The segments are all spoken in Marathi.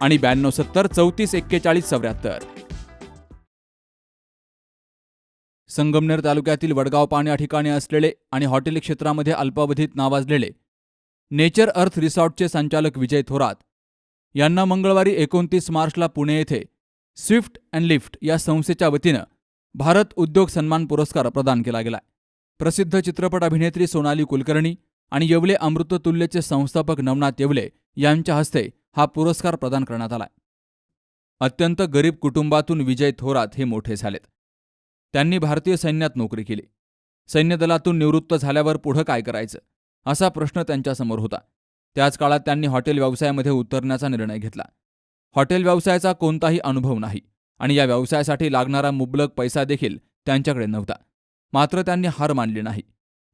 आणि ब्याण्णव सत्तर चौतीस एक्केचाळीस चौऱ्याहत्तर. संगमनेर तालुक्यातील वडगाव पाणी या ठिकाणी असलेले आणि हॉटेल क्षेत्रामध्ये अल्पावधीत नावाजलेले नेचर अर्थ रिसॉर्टचे संचालक विजय थोरात यांना मंगळवारी एकोणतीस मार्चला पुणे येथे स्विफ्ट अँड लिफ्ट या संस्थेच्या वतीनं भारत उद्योग सन्मान पुरस्कार प्रदान केला गेला. प्रसिद्ध चित्रपट अभिनेत्री सोनाली कुलकर्णी आणि येवले अमृततुल्यचे संस्थापक नवनाथ येवले यांच्या हस्ते हा पुरस्कार प्रदान करण्यात आला अत्यंत गरीब कुटुंबातून विजय थोरात हे मोठे झालेत. त्यांनी भारतीय सैन्यात नोकरी केली. सैन्यदलातून निवृत्त झाल्यावर पुढं काय करायचं? असा प्रश्न त्यांच्यासमोर होता. त्याच काळात त्यांनी हॉटेल व्यवसायामध्ये उतरण्याचा निर्णय घेतला. हॉटेल व्यवसायाचा कोणताही अनुभव नाही आणि या व्यवसायासाठी लागणारा मुबलक पैसा देखील त्यांच्याकडे नव्हता. मात्र त्यांनी हार मानली नाही.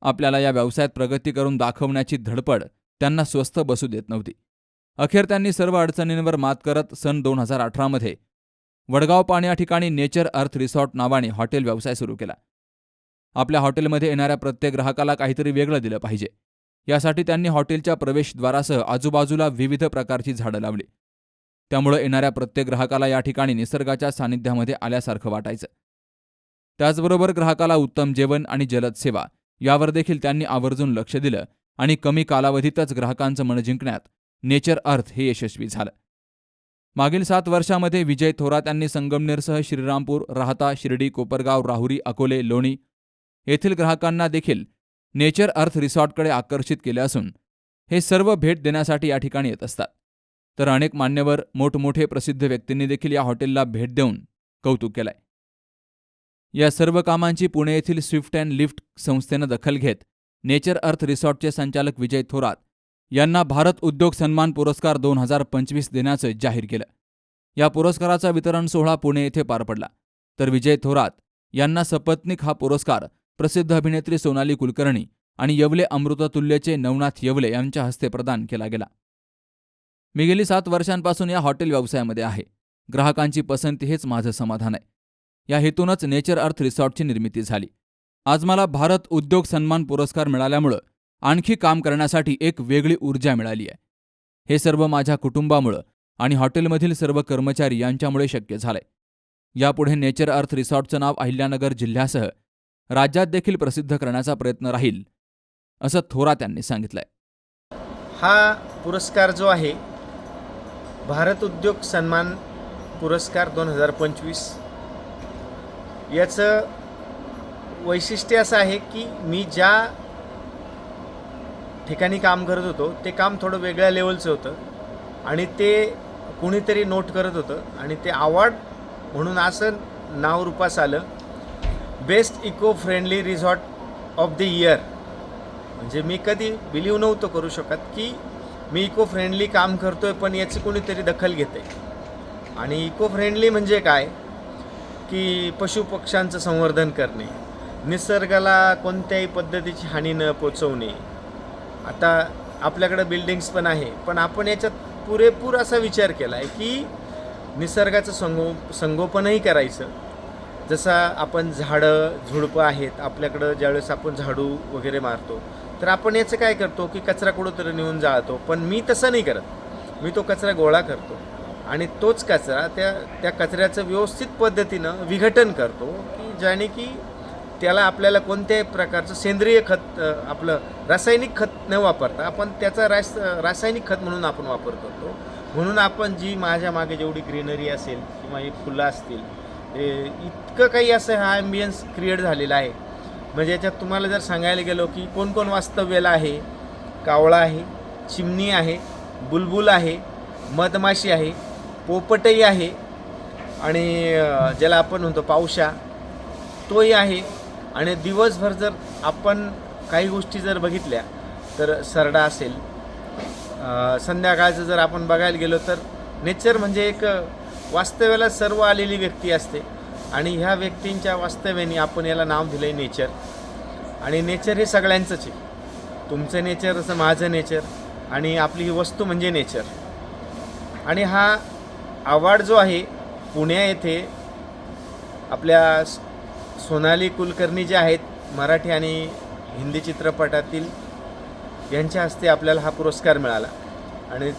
आपल्याला या व्यवसायात प्रगती करून दाखवण्याची धडपड त्यांना स्वस्थ बसू देत नव्हती. अखेर त्यांनी सर्व अडचणींवर मात करत सन दोन हजार अठरामध्ये वडगाव पाणी या ठिकाणी नेचर अर्थ रिसॉर्ट नावाने हॉटेल व्यवसाय सुरू केला. आपल्या हॉटेलमध्ये येणाऱ्या प्रत्येक ग्राहकाला काहीतरी वेगळं दिलं पाहिजे. यासाठी त्यांनी हॉटेलच्या प्रवेशद्वारासह आजूबाजूला विविध प्रकारची झाडं लावली. त्यामुळे येणाऱ्या प्रत्येक ग्राहकाला या ठिकाणी निसर्गाच्या सानिध्यामध्ये आल्यासारखं वाटायचं. त्याचबरोबर ग्राहकाला उत्तम जेवण आणि जलद सेवा यावर देखील त्यांनी आवर्जून लक्ष दिलं आणि कमी कालावधीतच ग्राहकांचं मन जिंकण्यात नेचर अर्थ हे यशस्वी झालं. मागील सात वर्षामध्ये विजय थोरात यांनी संगमनेरसह श्रीरामपूर राहता शिर्डी कोपरगाव राहुरी अकोले लोणी येथील ग्राहकांना देखील नेचर अर्थ रिसॉर्टकडे आकर्षित केले असून हे सर्व भेट देण्यासाठी या ठिकाणी येत असतात. तर अनेक मान्यवर मोठमोठे प्रसिद्ध व्यक्तींनी देखील या हॉटेलला भेट देऊन कौतुक केलंय. या सर्व कामांची पुणे येथील स्विफ्ट अँड लिफ्ट संस्थेनं दखल घेत नेचर अर्थ रिसॉर्टचे संचालक विजय थोरात यांना भारत उद्योग सन्मान पुरस्कार दोन हजार पंचवीस देण्याचं जाहीर केलं. या पुरस्काराचा वितरण सोहळा पुणे येथे पार पडला. तर विजय थोरात यांना सपत्निक हा पुरस्कार प्रसिद्ध अभिनेत्री सोनाली कुलकर्णी आणि येवले अमृततुल्यचे नवनाथ येवले यांच्या हस्ते प्रदान केला गेला. मी गेली सात वर्षांपासून या हॉटेल व्यवसायामध्ये आहे. ग्राहकांची पसंती हेच माझं समाधान आहे. या हेतूनच नेचर अर्थ रिसॉर्टची निर्मिती झाली. आज मला भारत उद्योग सन्मान पुरस्कार मिळाल्यामुळं आणखी काम करण्यासाठी एक वेगळी ऊर्जा मिळाली आहे. हे सर्व माझ्या कुटुंबामुळं आणि हॉटेलमधील सर्व कर्मचारी यांच्यामुळे शक्य झालंय. यापुढे नेचर अर्थ रिसॉर्टचं नाव अहिल्यानगर जिल्ह्यासह राज्यात देखील प्रसिद्ध करण्याचा प्रयत्न राहील असं थोरात यांनी सांगितलंय. हा पुरस्कार जो आहे भारत उद्योग सन्मान पुरस्कार दोन हजार पंचवीस. याचं वैशिष्ट्य असं आहे की मी ज्या ठिकाणी काम करत होतो ते काम थोडं वेगळ्या लेवलचं होतं. आणि ते कुणीतरी नोट करत होतं आणि ते अवॉर्ड म्हणून असं नाव रूपास आलं. Best eco friendly resort of the year म्हणजे मी कधी बिलीव नव्हतं करू शकत की मी इको फ्रेंडली काम आहे पण याची कोणीतरी दखल घेते. आणि इको फ्रेंडली म्हणजे काय? की पशुपक्ष्यांचं संवर्धन करणे. निसर्गाला कोणत्याही पद्धतीची हानी न पोचवणे. आता आपल्याकडं बिल्डिंग्स पण आहे पण आपण याच्यात पुरेपूर असा विचार केला आहे की निसर्गाचं संगो संगोपनही करायचं. जसं आपण झाडं झुडपं आहेत आपल्याकडं ज्यावेळेस आपण झाडू वगैरे मारतो तर आपण याचं काय करतो की कचरा कुठंतरी नेऊन जाळतो पण मी तसं नाही करत. मी तो कचरा गोळा करतो आणि तोच कचरा त्या त्या कचऱ्याचं व्यवस्थित पद्धतीनं विघटन करतो की ज्याने की त्याला आपल्याला कोणत्याही प्रकारचं सेंद्रिय खत आपलं रासायनिक खत न वापरता आपण त्याचा रास रासायनिक खत म्हणून आपण वापर करतो म्हणून आपण जी माझ्या मागे जेवढी ग्रीनरी असेल किंवा ही फुलं असतील इतकं काही असं हा ॲम्बियन्स क्रिएट झालेला आहे. म्हणजे याच्यात तुम्हाला जर सांगायला गेलो की कोण कोण वास्तव्याला आहे कावळा आहे चिमणी आहे बुलबुल आहे मधमाशी आहे पोपटही आहे आणि ज्याला आपण म्हणतो पावशा तोही आहे. आणि दिवसभर जर आपण काही गोष्टी जर बघितल्या तर सरडा असेल संध्याकाळचं जर आपण बघायला गेलो तर नेचर म्हणजे एक वास्तव्याला सर्व आलेली व्यक्ती असते. आणि ह्या व्यक्तींच्या वास्तव्याने आपण याला नाव दिलं आहे नेचर. आणि नेचर हे सगळ्यांचंच आहे. तुमचं नेचर असं माझं नेचर. आणि आपली ही वस्तू म्हणजे नेचर. आणि हा अवॉर्ड जो आहे पुण्या येथे आपल्या सोनाली कुलकर्णी जे आहेत मराठी आणि हिंदी चित्रपटातील यांच्या हस्ते आपल्याला हा पुरस्कार मिळाला. आणि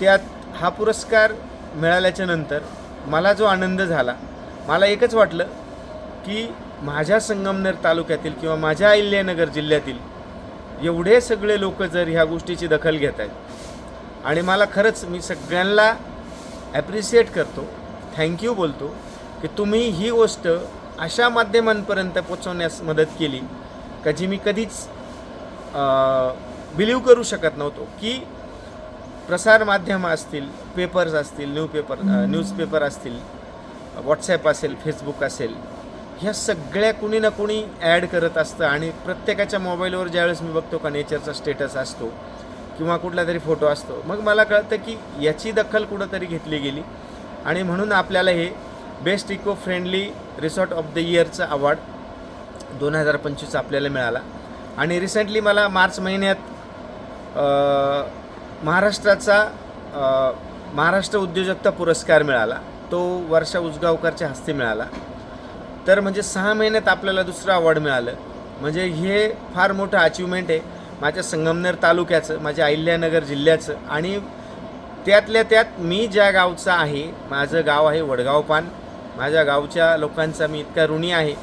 त्यात हा पुरस्कार मिळाल्याच्या नंतर मला जो आनंद झाला मला एकच वाटलं की माझ्या संगमनेर तालुक्यातील किंवा माझ्या अहिल्यानगर जिल्ह्यातील एवढे सगळे लोक जर ह्या गोष्टीची दखल घेत आहेत. आणि मला खरंच मी सगळ्यांना ॲप्रिशिएट करतो थँक्यू बोलतो की तुम्ही ही गोष्ट अशा माध्यमांपर्यंत पोचवण्यास मदत केली का जी मी कधीच बिलीव करू शकत नव्हतो की प्रसारमाध्यमं असतील पेपर्स असतील न्यू पेपर न्यूजपेपर असतील व्हॉट्सॲप असेल फेसबुक असेल ह्या सगळ्या कुणी ना कुणी ॲड करत असतं आणि प्रत्येकाच्या मोबाईलवर ज्यावेळेस मी बघतो का नेचरचा स्टेटस असतो किंवा कुठला तरी फोटो असतो मग मला कळतं की याची दखल कुठंतरी घेतली गेली आणि म्हणून आपल्याला हे best eco friendly resort of the इयरचा award दोन हजार पंचवीस आपल्याला मिळाला. आणि रिसेंटली मला मार्च महिन्यात महाराष्ट्राचा महाराष्ट्र उद्योजकता पुरस्कार मिळाला. तो वर्षा उसगावकरच्या हस्ते मिळाला. तर म्हणजे सहा महिन्यात आपल्याला दुसरं अवॉर्ड मिळालं. म्हणजे हे फार मोठं अचिव्हमेंट आहे. माझ्या संगमनेर तालुक्याचं माझ्या अहिल्यानगर जिल्ह्याचं आणि त्यातल्या त्यात मी ज्या गावचा आहे माझं गाव आहे वडगाव पान. माझ्या गावच्या लोकांचा मी इतका ऋणी आहे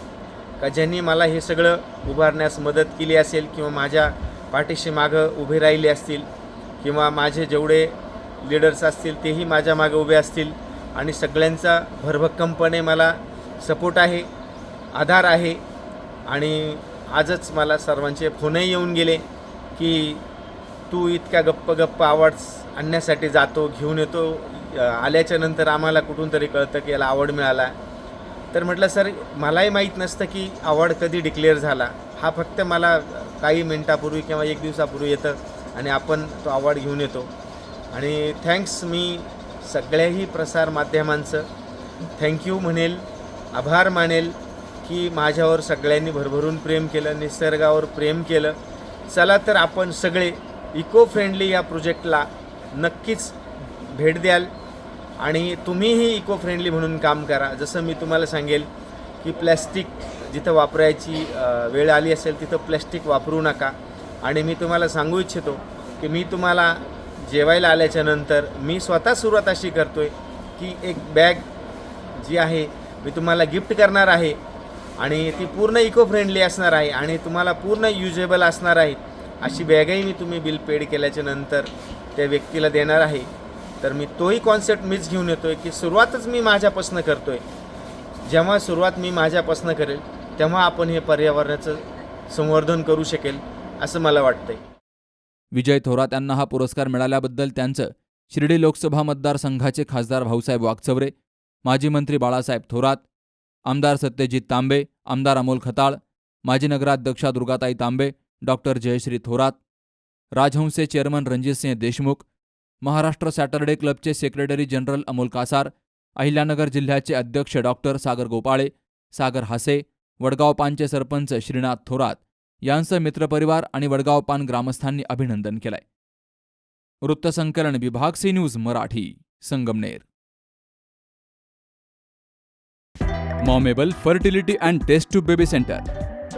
का ज्यांनी मला हे सगळं उभारण्यास मदत केली असेल किंवा माझ्या पाठीशी मागं उभे राहिले असतील किंवा माझे जेवढे लीडर्स असतील तेही माझ्या मागे उभे असतील आणि सगळ्यांचा भरभक्कमपणे मला सपोर्ट आहे आधार आहे आणि आजच मला सर्वांचे फोनही येऊन गेले की तू इतक्या गप्प गप्प आवाड्स आणण्यासाठी जातो घेऊन येतो. आल्याच्यानंतर आम्हाला कुठून तरी कळतं की याला आवड मिळाला. तर म्हटलं सर मलाही माहीत नसतं की अवॉर्ड कधी डिक्लेअर झाला. हा फक्त मला काही मिनटापूर्वी किंवा एक दिवसापूर्वी येतं आणि आपण तो अवॉर्ड घेऊन येतो. आणि थँक्स मी सगळ्याही प्रसार माध्यमांचं थँक्यू म्हणेल आभार मानेल की माझ्यावर सगळ्यांनी भरभरून प्रेम केलं निसर्गावर प्रेम केलं. चला तर आपण सगळे इको फ्रेंडली या प्रोजेक्टला नक्कीच भेट द्याल. आणि तुम्हीही इको फ्रेंडली म्हणून काम करा. जसं मी तुम्हाला सांगेल की प्लॅस्टिक जिथं वापरायची वेळ आली असेल तिथं प्लॅस्टिक वापरू नका. आणि मी तुम्हाला सांगू इच्छितो की मी तुम्हाला जेवायला आल्याच्यानंतर मी स्वतः सुरुवात अशी करतो आहे की एक बॅग जी आहे मी तुम्हाला गिफ्ट करणार आहे आणि ती पूर्ण इको फ्रेंडली असणार आहे आणि तुम्हाला पूर्ण युजेबल असणार आहे. अशी बॅगही मी तुम्ही बिल पेड केल्याच्यानंतर त्या व्यक्तीला देणार आहे. तर मी तोही कॉन्सेप्ट मीच घेऊन येतो आहे की सुरुवातच मी माझ्यापासनं करतो आहे जेव्हा सुरुवात मी माझ्यापासनं करेल तेव्हा आपण हे पर्यावरणाचं संवर्धन करू शकेल असं मला वाटतंय. विजय थोरात यांना हा पुरस्कार मिळाल्याबद्दल त्यांचं शिर्डी लोकसभा मतदारसंघाचे खासदार भाऊसाहेब वागचौरे माजी मंत्री बाळासाहेब थोरात आमदार सत्यजित तांबे आमदार अमोल खताळ माजी नगराध्यक्षा दुर्गाताई तांबे डॉक्टर जयश्री थोरात राजहंसचे चेअरमन रणजितसिंह देशमुख महाराष्ट्र सॅटर्डे क्लबचे सेक्रेटरी जनरल अमोल कासार अहिल्यानगर जिल्ह्याचे अध्यक्ष डॉक्टर सागर गोपाळे सागर हासे वडगाव पानचे सरपंच श्रीनाथ थोरात यांचं मित्रपरिवार आणि वडगाव पान ग्रामस्थांनी अभिनंदन केलंय. वृत्तसंकलन विभाग C news Marathi Sangamner. मॉमेबल fertility and test tube baby centre.